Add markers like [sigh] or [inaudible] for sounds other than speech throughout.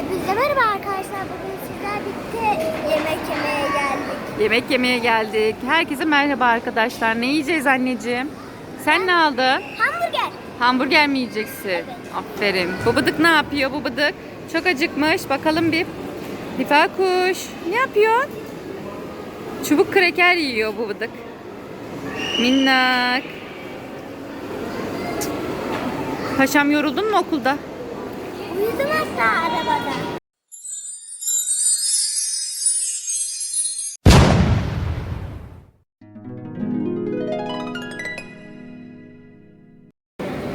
Hepinize merhaba arkadaşlar. Bugün sizler birlikte yemek yemeye geldik. Yemek yemeye geldik. Herkese merhaba arkadaşlar. Ne yiyeceğiz anneciğim? Sen ne aldın? Hamburger. Hamburger mi yiyeceksin? Aferin. Bu bıdık ne yapıyor bu bıdık? Çok acıkmış. Bakalım bir. Difa kuş. Ne yapıyor? Çubuk kreker yiyor bu bıdık. Minnak. Paşam yoruldun mu okulda? Uyudum hatta arabada.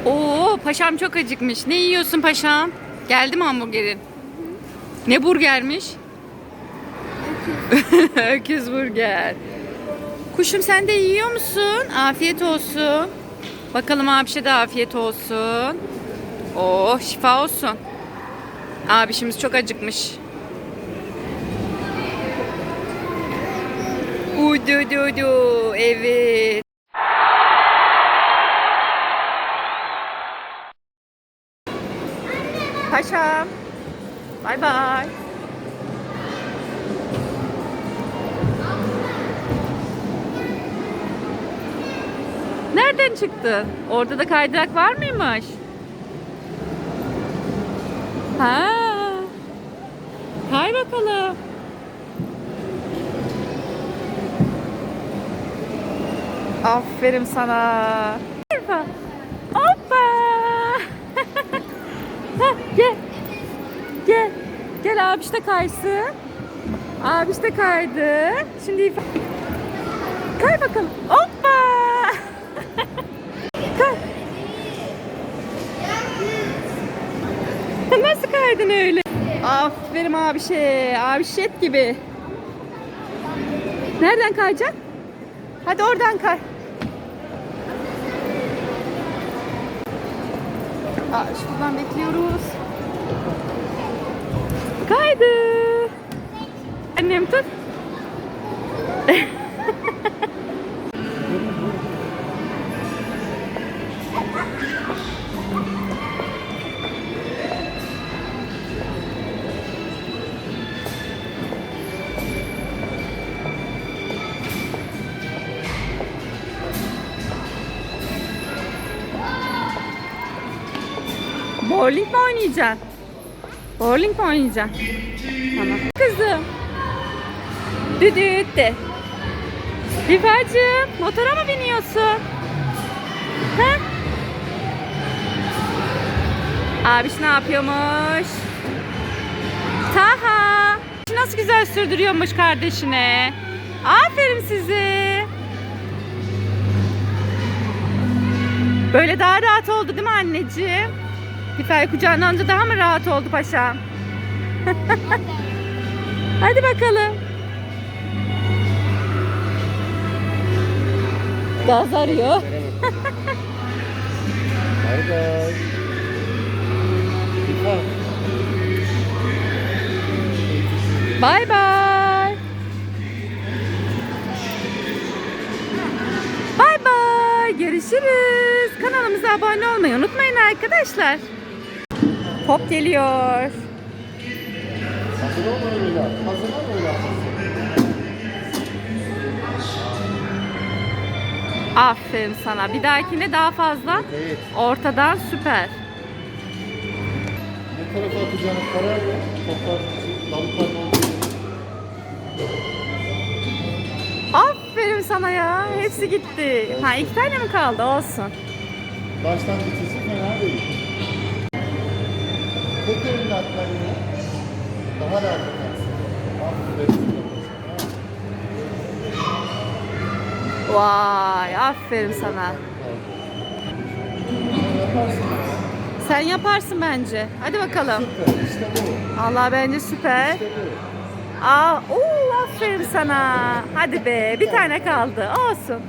Oo, paşam çok acıkmış. Ne yiyorsun paşam? Geldi mi hamburgerin? Ne burgermiş? [laughs] Öküz burger. Kuşum sen de yiyor musun? Afiyet olsun. Bakalım abişe de afiyet olsun. Oh şifa olsun. Abişimiz çok acıkmış. Udu du du. Evet. Paşam. Bay bay. Nereden çıktı? Orada da kaydırak var mıymış? Ha. Bakalım. Aferin sana. Hoppa. [laughs] Hoppa. Gel. Gel. Gel abiş de kaysın. Abiş de kaydı. Şimdi Kay bakalım. Hoppa. Kay. Nasıl kaydın öyle? Aferin abişe. Abişet gibi. Nereden kayacak? Hadi oradan kay. Aa, şuradan bekliyoruz. Kaydı. Annem tut. [laughs] Bowling mi oynayacaksın? Bowling mi oynayacaksın? Tamam. Kızım. Düdüt de. Motora mı biniyorsun? He? Abiş ne yapıyormuş? Taha. Nasıl güzel sürdürüyormuş kardeşine. Aferin size. Böyle daha rahat oldu değil mi anneciğim? Rifa'yı kucağına alınca daha mı rahat oldu paşam? [laughs] Hadi bakalım. Gaz arıyor. Lütfen. [laughs] Bay bay. Bay bay. Görüşürüz. Kanalımıza abone olmayı unutmayın arkadaşlar. Pop geliyor. Hazır. Aferin sana. Bir dahakine daha fazla. Evet. Ortadan süper. Ne tarafa atacağını karar ver. Toplar, olduğu Aferin sana ya. Hepsi gitti. Ha iki tane mi kaldı? Olsun. Baştan bitirsin fena değil. Tek elinde atma yine. Daha rahat atarsın. Vay aferin sana. Sen yaparsın bence. Hadi bakalım. Süper. İşte bu. Allah bence süper. İşte bu. Aa, oo, aferin sana. Hadi be bir tane kaldı. Olsun.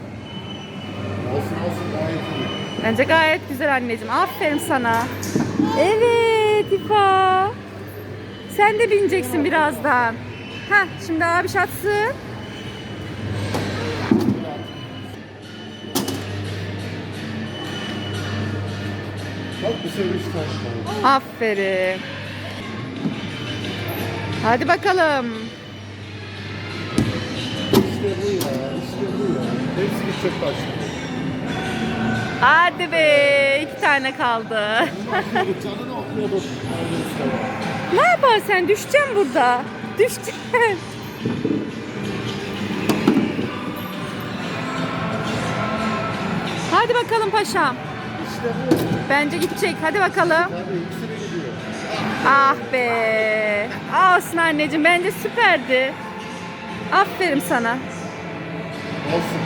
Olsun olsun gayet iyi. Bence gayet güzel anneciğim. Aferin sana. Evet İfa. Sen de bineceksin birazdan. Heh, şimdi abi şatsın. Bak bu sefer üç tane kaldı. Aferin. Hadi bakalım. İşte bu ya. İşte bu ya. Hepsi gidecek başladı. Hadi be. iki tane kaldı. [laughs] Ne yapar sen? Düşeceksin burada. Düşeceksin. Hadi bakalım paşam. Bence gidecek. Hadi bakalım. Ah be. Olsun anneciğim. Bence süperdi. Aferin sana. Olsun.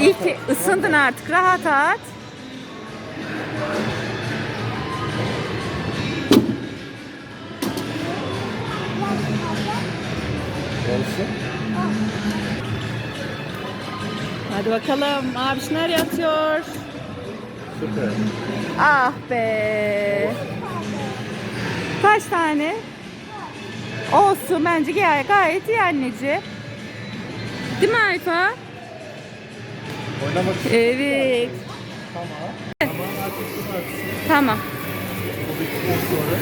İyi ki ısındın artık. Rahat at. Olsun. Hadi bakalım. Abiş nereye atıyor? Süper. Ah be. Kaç tane? Olsun bence gay- gayet iyi anneciğim. Değil mi Ayfa? Oynamak için. Evet. Tamam. Tamam. Tamam. Bittikten sonra.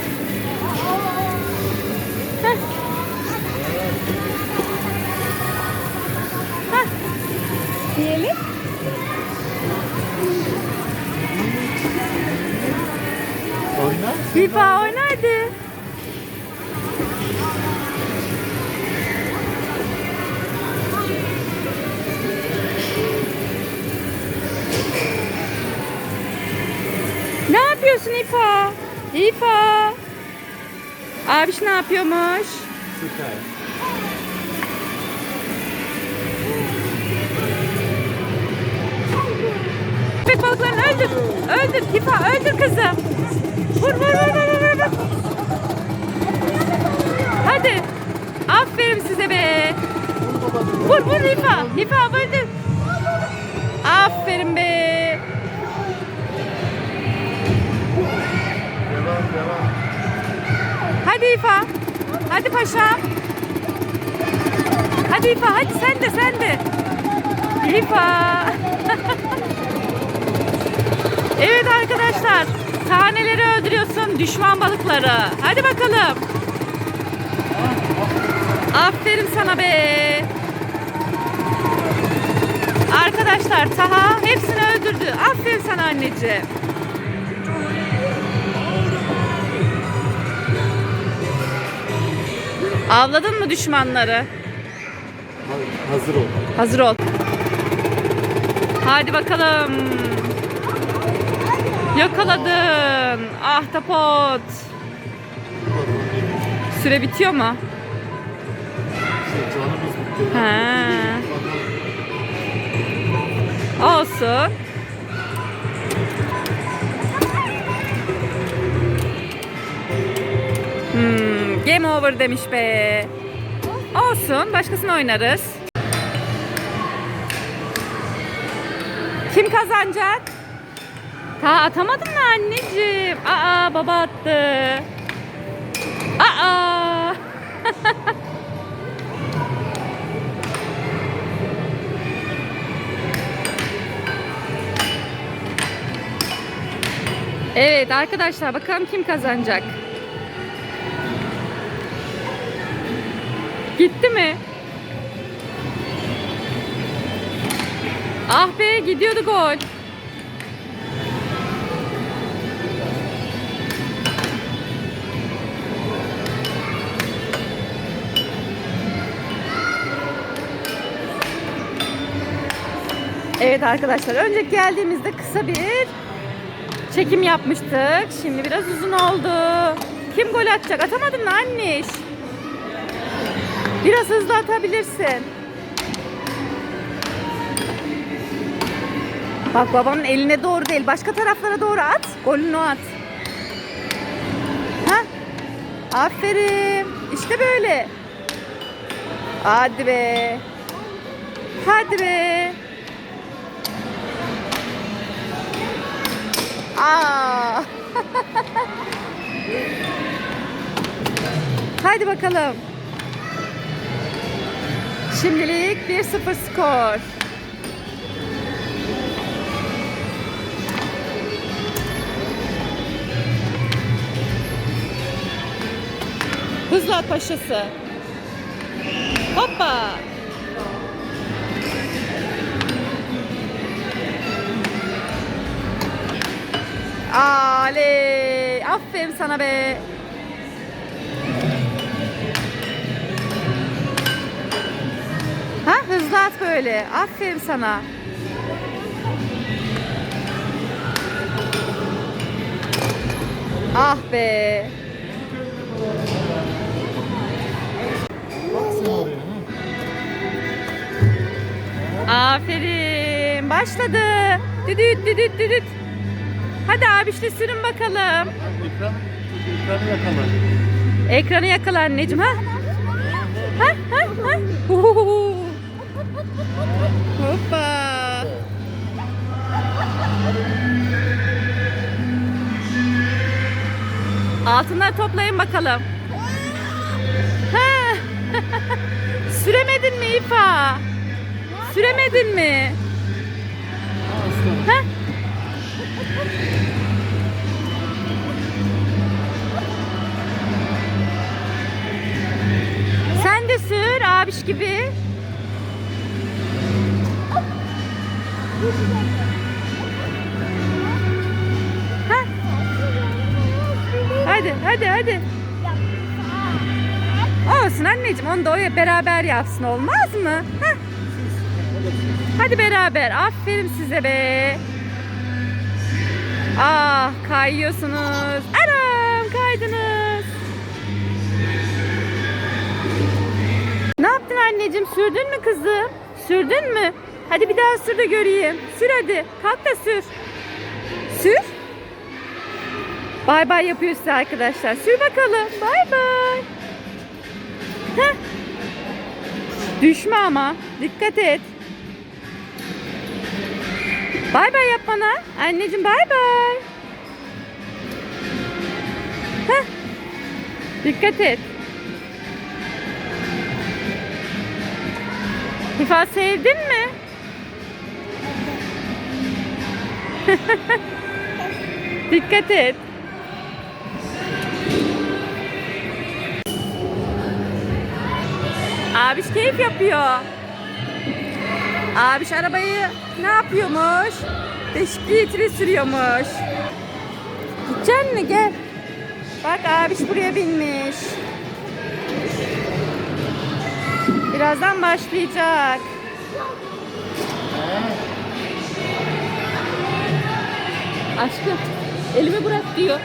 Diyelim. Oyna. FIFA oynardı. İfa? Abiş ne yapıyormuş? Süper. Köpek balıklarını öldür. Öldür İfa öldür kızım. Vur vur vur vur vur. vur. Hadi. Aferin size be. Vur vur İfa. İfa öldür. Aferin be. Hadi İfa. Hadi paşam. Hadi İfa hadi sen de sen de. İfa. [laughs] evet arkadaşlar. Taneleri öldürüyorsun düşman balıkları. Hadi bakalım. Aferin sana be. Arkadaşlar Taha hepsini öldürdü. Aferin sana anneciğim. Avladın mı düşmanları? Hazır ol. Hazır ol. Hadi bakalım. Yakaladın. Ahtapot. Süre bitiyor mu? Bakalım. Olsun. Hmm, game over demiş be. Olsun, başkasını oynarız. Kim kazanacak? Ta atamadın mı anneciğim? Aa baba attı. Aa. [laughs] Evet arkadaşlar bakalım kim kazanacak. Gitti mi? Ah be gidiyordu gol. Evet arkadaşlar önceki geldiğimizde kısa bir çekim yapmıştık. Şimdi biraz uzun oldu. Kim gol atacak? Atamadın mı anneş? Biraz hızlı atabilirsin. Bak babanın eline doğru değil. Başka taraflara doğru at. Golünü at. Ha? Aferin. İşte böyle. Hadi be. Hadi be. Aa. [laughs] Hadi bakalım. Şimdilik 1-0 skor. Hızlı at paşası. Hoppa. Aley. Aferin sana be. Ha hızlı at böyle. Aferin sana. Ah be. Aferin. Başladı. Düdüt düdüt düdüt. Hadi abi işte sürün bakalım. Ekran, ekranı yakala. Ekranı yakala anneciğim ha. Ha ha ha. Huhuhu. Altından toplayın bakalım. [laughs] Süremedin mi İfa? Süremedin mi? Sen de sür abiş gibi. Hadi hadi. Olsun anneciğim onu da o beraber yapsın olmaz mı? Hah. Hadi beraber. Aferin size be. Ah kayıyorsunuz. Anam kaydınız. Ne yaptın anneciğim? Sürdün mü kızım? Sürdün mü? Hadi bir daha sür de göreyim. Sür hadi. Kalk da sür. Sür. Bay bay yapıyor size arkadaşlar. Sür bakalım. Bay bay. Düşme ama. Dikkat et. Bay bay yap bana. Anneciğim bay bay. Dikkat et. Hifa sevdin mi? [laughs] Dikkat et. Abiş keyif yapıyor. Abiş arabayı ne yapıyormuş? Değişik litri sürüyormuş. Gideceksin mi? Gel. Bak abiş buraya binmiş. Birazdan başlayacak. Aşkım elimi bırak diyor.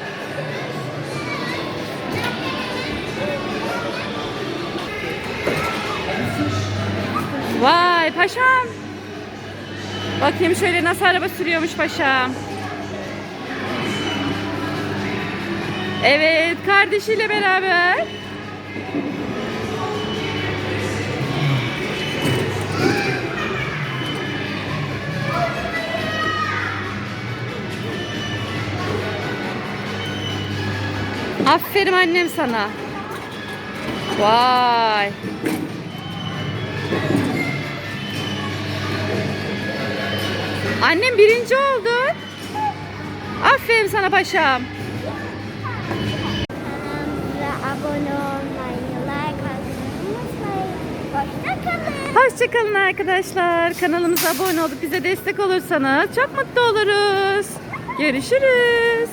Vay paşam. Bakayım şöyle nasıl araba sürüyormuş paşam. Evet kardeşiyle beraber. Aferin annem sana. Vay. Annem birinci oldu. Aferin sana paşam. Kanalımıza abone olmayı, like atmayı unutmayın. Hoşçakalın. Hoşçakalın arkadaşlar. Kanalımıza abone olup bize destek olursanız çok mutlu oluruz. Görüşürüz.